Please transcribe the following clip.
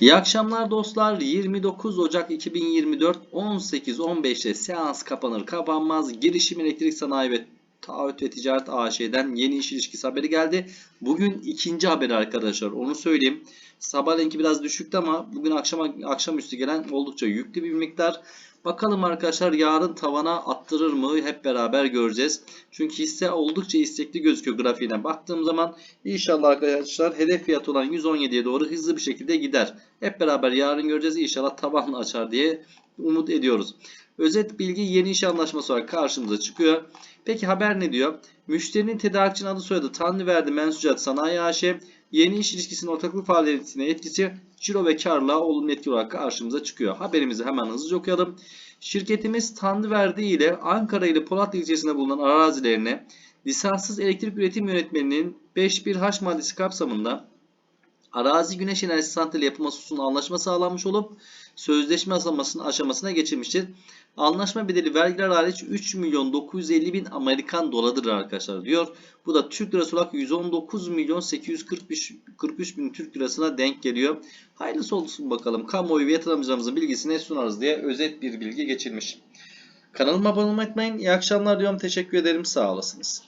İyi akşamlar dostlar. 29 Ocak 2024 18.15'te seans kapanır kapanmaz girişim elektrik sanayi ve taahhüt ve ticaret AŞ'den yeni iş ilişkisi haberi geldi. Bugün ikinci haberi arkadaşlar onu söyleyeyim. Sabahleyenki biraz düşüktü ama bugün akşama akşamüstü gelen oldukça yüklü bir miktar. Bakalım arkadaşlar yarın tavana attırır mı hep beraber göreceğiz. Çünkü hisse oldukça istekli gözüküyor grafiğine baktığım zaman. İnşallah arkadaşlar hedef fiyatı olan 117'ye doğru hızlı bir şekilde gider. Hep beraber yarın göreceğiz. İnşallah tabanla açar diye umut ediyoruz. Özet bilgi yeni iş anlaşması olarak karşımıza çıkıyor. Peki haber ne diyor? Müşterinin tedarikçinin adı soyadı Tanrıverdi Mensucat Sanayi AŞ yeni iş ilişkisinin ortaklık faaliyetine etkisi ciro ve karla olumlu etki olarak karşımıza çıkıyor. Haberimizi hemen hızlıca okuyalım. Şirketimiz Tanrıverdi ile Ankara ile Polatlı ilçesinde bulunan arazilerine lisanssız elektrik üretim yönetmeninin 5.1H maddesi kapsamında arazi güneş enerjisi santrali yapılması hususunda anlaşma sağlanmış olup sözleşme aşamasına, geçilmiştir. Anlaşma bedeli vergiler hariç 3 milyon 950 bin Amerikan dolarıdır arkadaşlar diyor. Bu da Türk lirası olarak 119 milyon 843 43 bin Türk lirasına denk geliyor. Hayırlısı olsun bakalım. Kamuoyu ve yatırımcılarımızın bilgisine sunarız diye özet bir bilgi geçilmiş. Kanalıma abone olmayı unutmayın. İyi akşamlar diyorum. Teşekkür ederim. Sağ olasınız.